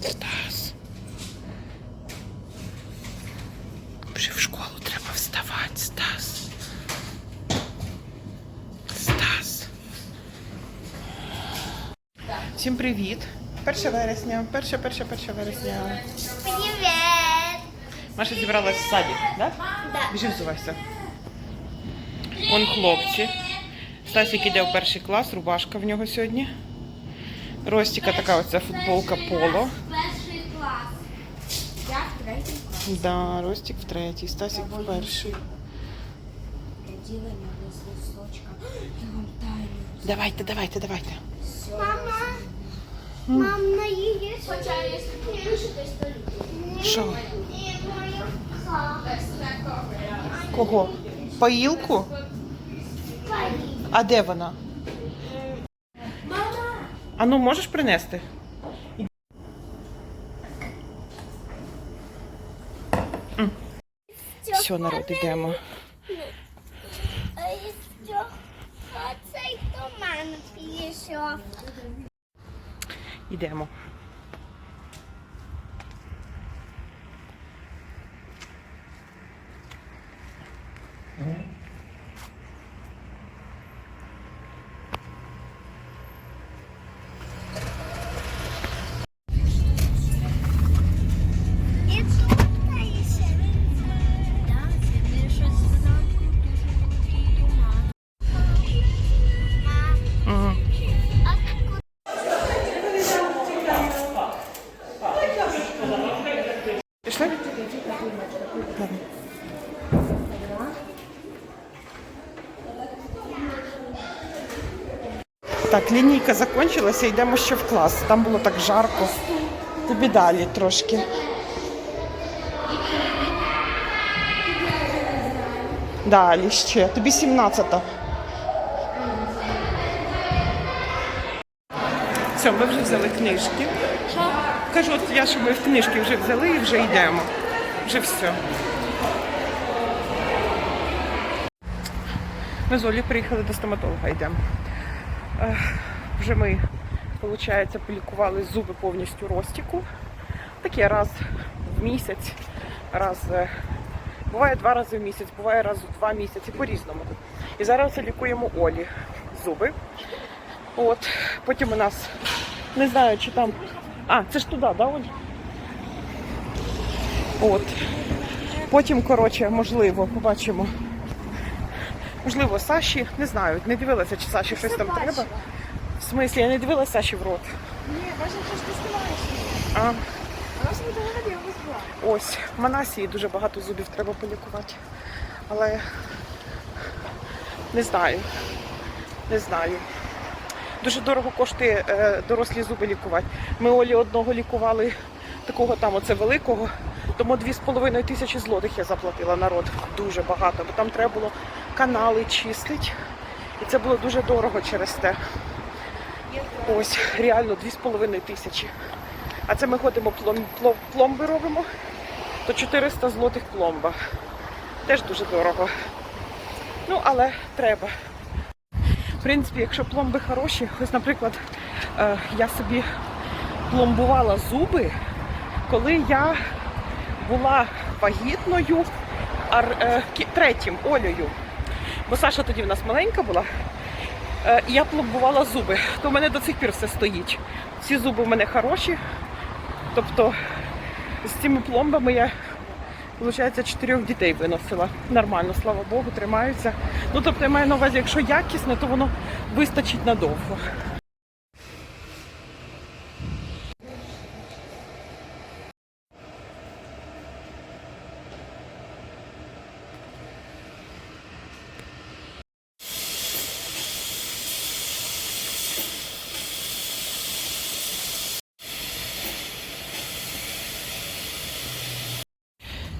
Стас. Вже в школу треба вставати, Стас. Стас. Всім привіт. 1 вересня. 1, 1, 1 вересня. Привет! Маша зібралась в садик, да? Да. Біжи взувайся. Вон хлопці. Стасик іде в перший клас, рубашка в нього сьогодні. Ростіка така оця футболка поло. Перший клас. Я в третій клас. Да, Ростик в третій, Стасик в перший. Давайте, давайте, давайте. Мама. Мам, на її Хоча, Що? Кого? Поїлку? А де вона? Мама. А ну можеш принести? Все, народ, йдемо. Йдемо. Так, лінійка закінчилася, йдемо ще в клас. Там було так жарко. Тобі далі трошки. Далі ще. Тобі 17-та. Все, ми вже взяли книжки. Кажу, от я, що ми в книжки вже взяли і вже йдемо. Вже все. Ми з Олі приїхали до стоматолога, йдемо. Вже ми, виходить, полікували зуби повністю ростіку. Таке раз в місяць, раз. е, Буває два рази в місяць, буває раз в два місяці, по-різному. І зараз лікуємо Олі зуби. От, потім у нас не знаю, чи там. А, це ж туди, да, Оль? От. Потім, коротше, можливо, побачимо. Можливо, Саші, не знаю, не дивилася, чи Саші щось там треба. В смислі, я не дивилася Саші в рот. Ні, бачиш, що ж ти знімаєш. А ж не не була. ось, в Манасії дуже багато зубів треба полікувати. Але не знаю. Не знаю. Дуже дорого коштує е, дорослі зуби лікувати. Ми Олі одного лікували, такого там оце великого, тому 2,5 тисячі злотих я заплатила народ. Дуже багато, бо там треба було канали чистити. І це було дуже дорого через те. Ось, реально 2,5 тисячі. А це ми ходимо плом, плом- пломби робимо, то 400 злотих пломба. Теж дуже дорого. Ну, але треба. В принципі, якщо пломби хороші, ось, наприклад, е, я собі пломбувала зуби, коли я була вагітною ар- е, третім Олею. Бо Саша тоді в нас маленька була. Е, І я пломбувала зуби. То в мене до цих пір все стоїть. Всі зуби в мене хороші. Тобто з цими пломбами я, виходить, чотирьох дітей виносила. Нормально, слава Богу, тримаються. Ну, тобто, я маю на увазі, якщо якісне, то воно вистачить надовго.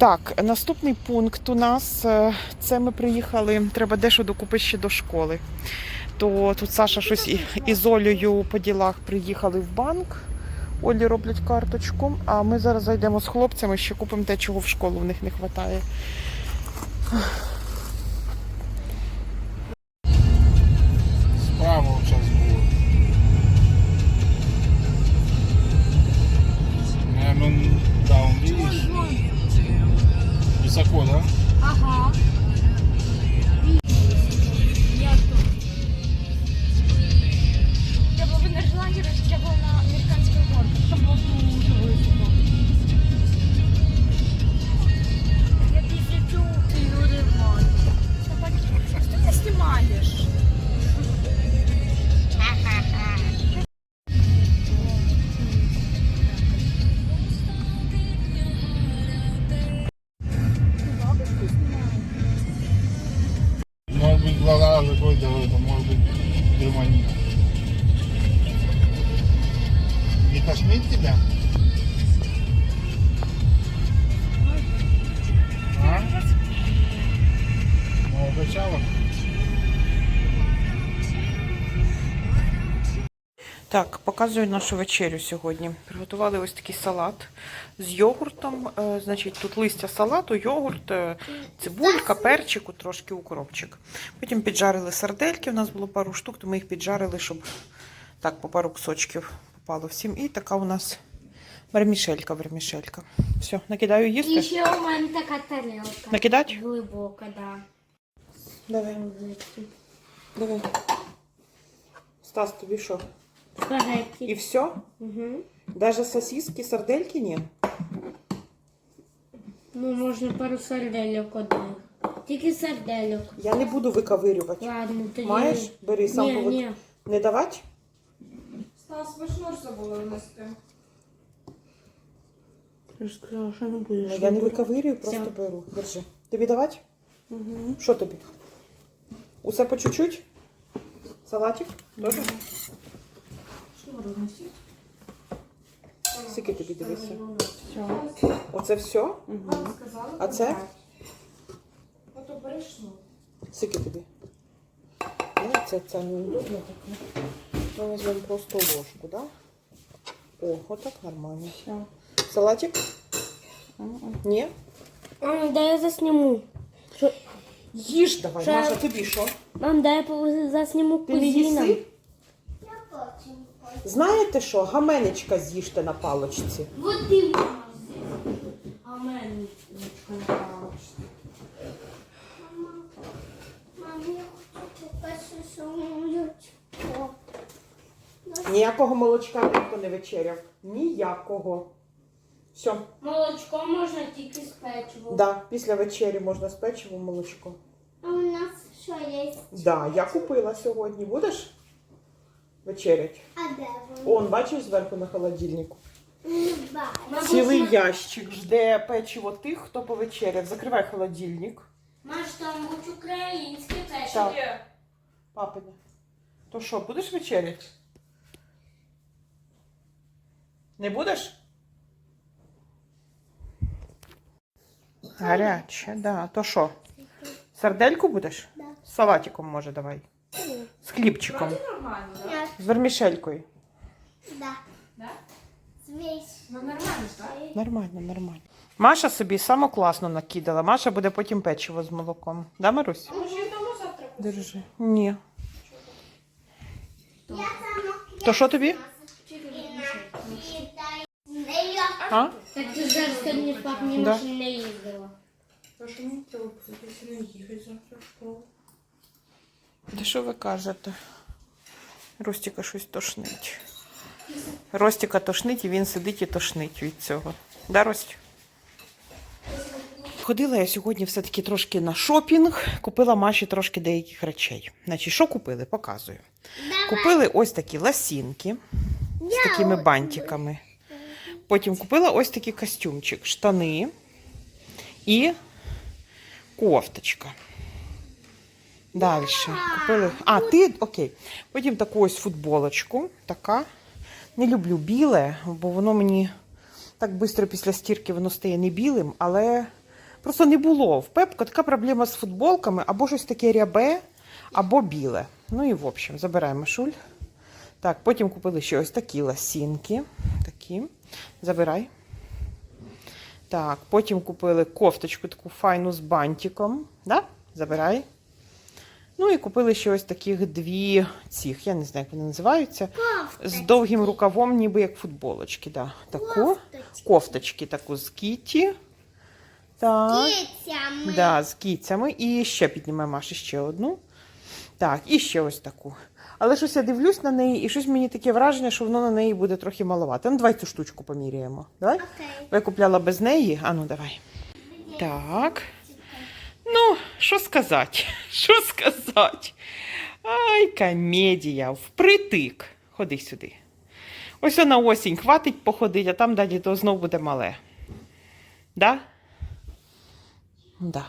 Так, наступний пункт у нас е, це ми приїхали. Треба дещо докупити ще до школи. То тут Саша щось із Олею по ділах приїхали в банк. Олі роблять карточку, а ми зараз зайдемо з хлопцями, ще купимо те, чого в школу в них не вистачає. Так, показую нашу вечерю сьогодні. Приготували ось такий салат з йогуртом. Е, Значить, тут листя салату, йогурт, е, цибулька, перчику, трошки укропчик. Потім піджарили сардельки. У нас було пару штук, то ми їх піджарили, щоб так по пару кусочків попало всім. І така у нас вермішелька, вермішелька. Все, накидаю І ще у мене така тарілка. Накидать? Глибока, да. Давай, давай. Стас, тобі що? І Спагетті. все? Угу. Даже сосиски, сардельки ні? Ну, можна пару сардельок одних. Тільки сардельок. Я не буду виковирювати. Ладно, тоді. Маєш? Бери сам Ні, ні. Не давати? Стас, ви нож забули внести. Я ж сказала, що не будеш. я не виковирюю, просто Всё. беру. Держи. Тобі давати? Угу. Що тобі? Усе по чуть-чуть? Салатик? Тоже? Що? Скільки тобі дивися? Оце все? Сказали? А це? Ото береш ну. Скільки тобі? Ну, це, це неудобно таке. Ми візьмемо просто ложку, да? О, отак нормально. Все. Салатик? Ні? Мам, дай я засніму. Що? Їж давай, Ще- Маша, тобі що? Мам, дай я засніму Ти не кузінам. їси? Знаєте що? Гаменечка з'їжте на палочці. Вот ти мама А в мене нічка не палочка. Мам, я хочу покажу молочко. Ніякого молочка ніхто не вечеряв. Ніякого. Все. Молочко можна тільки з печивом. Да, після вечері можна з печивом молочко. А у нас що є? Да, я купила сьогодні. Будеш вечерять? А де воно? Он, бачиш зверху на холодильнику. Не бачу. Цілий ящик жде печиво тих, хто повечеряв. Закривай холодильник. Маш, там будь українське печиво. Так. Папине. То що, будеш вечеряти? Не будеш? Гаряче, да. То що? Сардельку будеш? Да. З салатиком може давай. З хлібчиком. Нормально, да? З вермішелькою. да. Ну нормально, так? Нормально, нормально. Маша собі самокласно накидала. Маша буде потім печиво з молоком. Да, Марусь? А може я тому завтра Держи. Ні. Я сама То що тобі? Не. А? Так ти зараз сьогодні в папні Да. не їздила. То що мені треба якщо не їхати завтра в школу. Та що ви кажете? Ростіка щось тошнить. Ростіка тошнить і він сидить і тошнить від цього. Да, Ростю? Ходила я сьогодні все-таки трошки на шопінг, купила Маші трошки деяких речей. Значить, що купили? Показую. Купили ось такі ласінки з такими бантиками. Потім купила ось такий костюмчик, штани і кофточка. Далі. Купили. А, ти окей. Потім таку ось футболочку. Така. Не люблю біле, бо воно мені так швидко після стірки воно стає не білим, але просто не було. В Пепко така проблема з футболками, або щось таке рябе, або біле. Ну і в общем, забираємо шуль. Так, потім купили ще ось такі ласінки. Такі. Забирай. Так, потім купили кофточку таку файну з бантиком. Да? Забирай. Ну і купили ще ось таких дві цих, я не знаю, як вони називаються. З довгим рукавом, ніби як футболочки. Да. Таку. Кофточки таку з кіті. Так. Кицями. Да, з кіцями. І ще піднімемо Маші ще одну. Так, і ще ось таку. Але щось я дивлюсь на неї, і щось мені таке враження, що воно на неї буде трохи маловато. Ну, давай цю штучку поміряємо. Давай? Окей. Я купляла без неї. А ну давай. Так. Ну, що сказати? Що сказати? Ай, комедія, впритик. Ходи сюди. Ось на осінь хватить походить, а там далі то знов буде мале. Да? Да.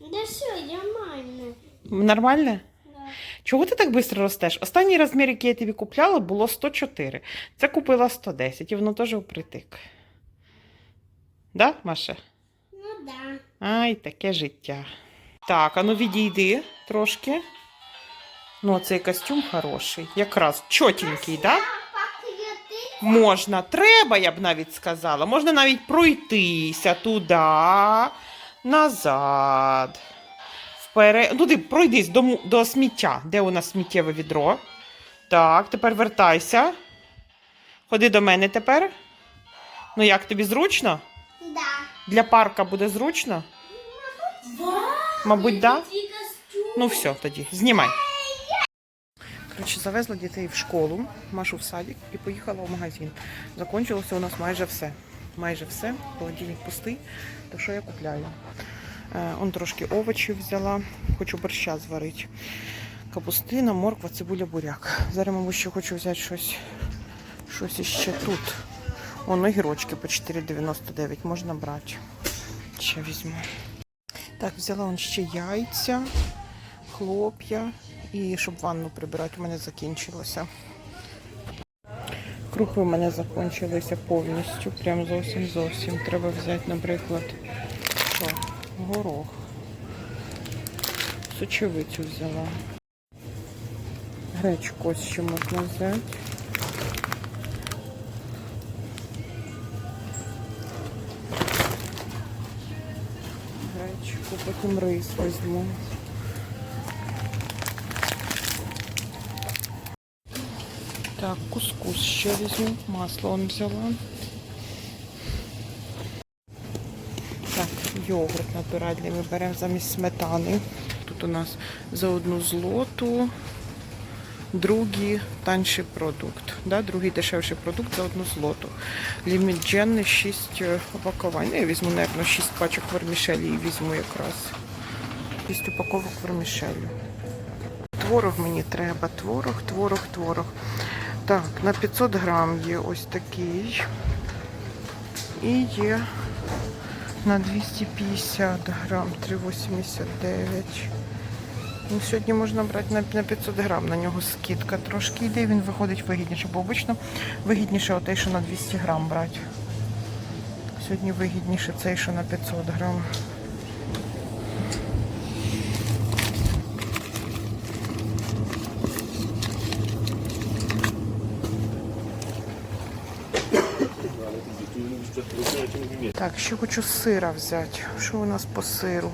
Да все, нормально. Нормально? Да. Чого ти так швидко ростеш? Останній розмір, який я тобі купляла, було 104. Це купила 110, і воно теж впритик. Да, Маша? Ну да. Ай, таке життя. Так, а ну відійди трошки. Ну, цей костюм хороший. Якраз чотенький, да? Можна, треба, я б навіть сказала. Можна навіть пройтися туди, назад. Вперед. Ну, ти пройдись до, до сміття. Де у нас сміттєве відро? Так, тепер вертайся. Ходи до мене тепер. Ну, як тобі зручно? Для парка буде зручно? Мабуть, так? Да? Ну все, тоді, знімай. Коротше, завезла дітей в школу, Машу в садик і поїхала в магазин. Закончилося у нас майже все. Майже все. Холодильник пустий. То що я купляю? Е, он трошки овочів взяла, хочу борща зварити. Капустина, морква, цибуля, буряк. Зараз, мабуть, ще хочу взяти щось, щось іще тут. Вон огірочки по 4,99 можна брати. Ще візьму. Так, взяла он ще яйця, хлоп'я і щоб ванну прибирати, у мене закінчилося. Крупи у мене закінчилися повністю. Прям зовсім зовсім. Треба взяти, наприклад, що? Горох. Сочевицю взяла. Гречку ось ще можна взяти. Гречку, потім рис візьму. Так, кускус ще візьму. Масло он взяла. Так, йогурт натуральний ми беремо замість сметани. Тут у нас за одну злоту. Другий танший продукт. Да? Другий дешевший продукт за одну злоту. Ліміт дженни 6 упакувань. Ну, я візьму, мабуть, 6 пачок вермішелі і візьму якраз. 6 упаковок вермішелі. Творог мені треба. Творог, творог, творог. Так, на 500 грам є ось такий. І є на 250 грам 3,89. Ну, сьогодні можна брати на, на 500 грам, на нього скидка трошки йде, він виходить вигідніше, бо обично вигідніше отей, що на 200 грам брати. Сьогодні вигідніше цей, що на 500 грам. Так, ще хочу сира взяти. Що у нас по сиру?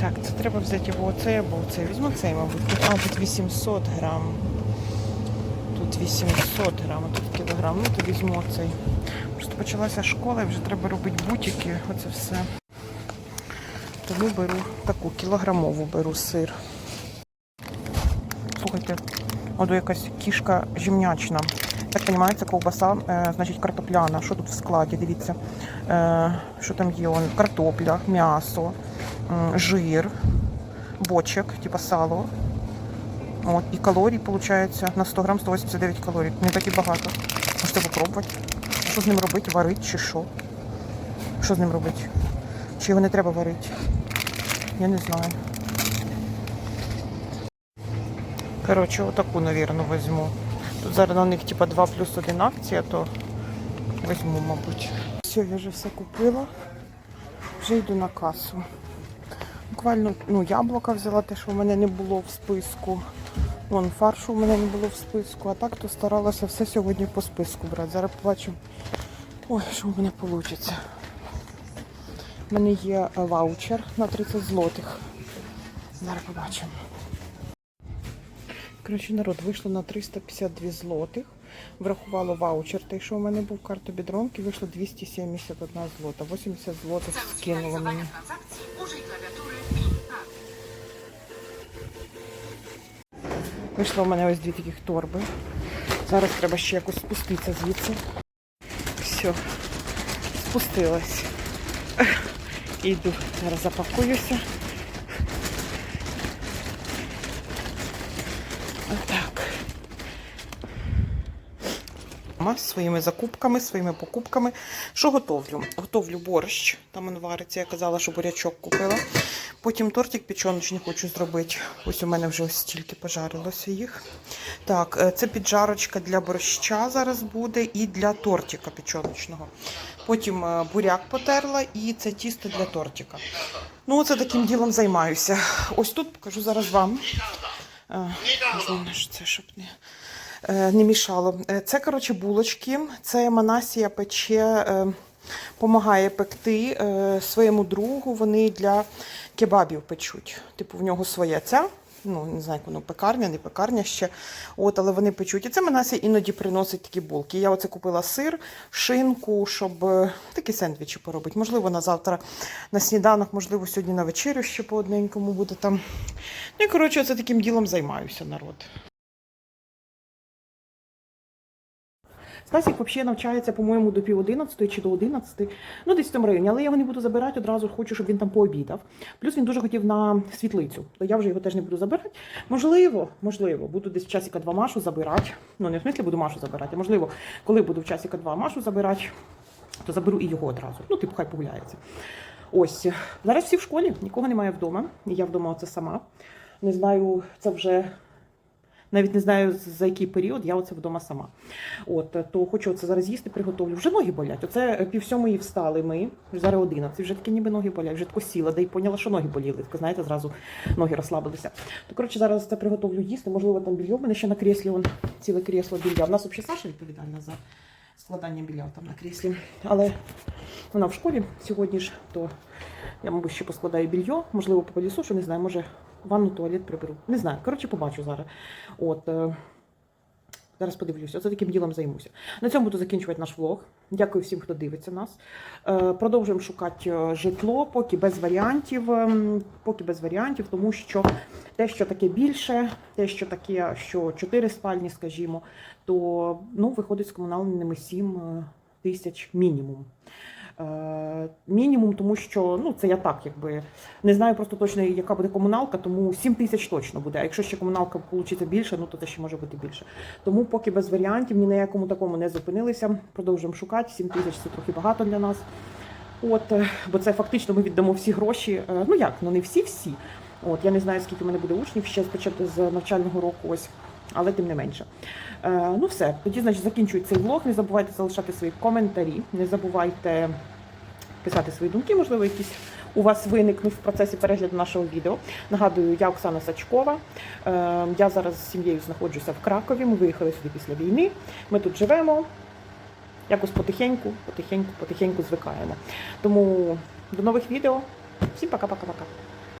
Так, це треба взяти або оцей, або оцей. Візьму цей, мабуть. А, тут 800 грам. Тут 800 грам, а тут кілограм. Ну, то візьму оцей. Просто почалася школа і вже треба робити бутики. Оце все. Тому беру таку кілограмову беру сир. Слухайте, от якась кішка жімнячна. Так розумію, це ковбаса, е, значить картопляна. Що тут в складі? Дивіться, е, що там є? Он, картопля, м'ясо, жир, бочок, типа сало. От, і калорій, виходить, на 100 грам 189 калорій. Не так і багато. Можете попробувати. Що з ним робити? Варити чи що? Що з ним робити? Чи його не треба варити? Я не знаю. Коротше, отаку, напевно, візьму. Тут зараз на них типа 2 плюс 1 акція, то візьму, мабуть. Все, я вже все купила. Вже йду на касу. Буквально ну, яблука взяла те, що в мене не було в списку. Вон фаршу в мене не було в списку, а так то старалася все сьогодні по списку брати. Зараз побачимо. Ой, що в мене вийде. У мене є е, ваучер на 30 злотих. Зараз побачимо. Коротше, народ вийшло на 352 злотих. Врахувало ваучер, той, що у мене був карта бідронки, вийшло 271 злота. 80 злотих скинуло мені. Вийшло у мене ось дві таких торби. Зараз треба ще якось спуститися звідси. Все, спустилась. Іду, зараз запакуюся. Отак. Мама з своїми закупками, своїми покупками. Що готовлю? Готовлю борщ. Там він вариться, я казала, що бурячок купила. Потім тортик печоночний хочу зробити. Ось у мене вже ось стільки пожарилося їх. Так, е, це піджарочка для борща зараз буде і для тортика печоночного. Потім е, буряк потерла і це тісто для тортика. Ну, оце таким ділом займаюся. Ось тут покажу зараз вам. Е, Можливо, що це щоб не, е, не мішало. Е, Це, коротше, булочки. Це Манасія пече, помагає пекти своєму другу. Вони для кебабів печуть. Типу, в нього своя ця. Ну, не знаю, як воно пекарня, не пекарня ще. От, але вони печуть. І це Манася іноді приносить такі булки. Я оце купила сир, шинку, щоб е, такі сендвічі поробити. Можливо, на завтра на сніданок, можливо, сьогодні на вечерю ще по одненькому буде там. Ну і коротше, це таким ділом займаюся народ. Стасік взагалі навчається, по-моєму, до пів одинадцятої чи до одинадцяти. Ну, десь в цьому районі, але я його не буду забирати одразу, хочу, щоб він там пообідав. Плюс він дуже хотів на світлицю, то я вже його теж не буду забирати. Можливо, можливо, буду десь в часика два Машу забирати. Ну, не в смислі буду Машу забирати, а можливо, коли буду в часика два Машу забирати, то заберу і його одразу. Ну, типу, хай погуляється. Ось зараз всі в школі, нікого немає вдома. Я вдома оце сама. Не знаю, це вже навіть не знаю за який період, я оце вдома сама. От то хочу оце зараз їсти, приготовлю. Вже ноги болять. Оце пів сьомої встали ми. Зараз 11, вже такі ніби ноги болять, вже тако сіла, де й поняла, що ноги боліли. Так, знаєте, зразу ноги розслабилися. То коротше, зараз це приготовлю їсти. Можливо, там більйо. У мене ще на кріслі вон ціле крісло білья. У нас взагалі Саша відповідальна за складання білья там на кріслі. Але вона в школі сьогодні ж, то я, мабуть, ще поскладаю більйо, можливо, по що не знаю, може ванну, туалет приберу. Не знаю. Коротше, побачу зараз. От. е, Зараз подивлюся, оце таким ділом займуся. На цьому буду закінчувати наш влог. Дякую всім, хто дивиться нас. Е, Продовжуємо шукати е, житло, поки без варіантів, ем, поки без варіантів, тому що те, що таке більше, те, що таке, що 4 спальні, скажімо, то ну, виходить з комунальними 7 е, тисяч мінімум. Е, Мінімум, тому що ну це я так, якби не знаю просто точно, яка буде комуналка, тому 7 тисяч точно буде. А якщо ще комуналка вийде більше, ну то це ще може бути більше. Тому поки без варіантів, ні на якому такому не зупинилися. Продовжуємо шукати. 7 тисяч це трохи багато для нас. От, е, бо це фактично ми віддамо всі гроші. Е, Ну як, ну не всі-всі. От я не знаю, скільки в мене буде учнів ще почати з навчального року. Ось. Але тим не менше. Е, ну все, тоді, значить, закінчую цей влог. Не забувайте залишати свої коментарі, не забувайте писати свої думки, можливо, якісь у вас виникнуть в процесі перегляду нашого відео. Нагадую, я Оксана Сачкова. Е, Я зараз з сім'єю знаходжуся в Кракові. Ми виїхали сюди після війни. Ми тут живемо. Якось потихеньку, потихеньку, потихеньку звикаємо. Тому до нових відео. Всім пока-пока-пока.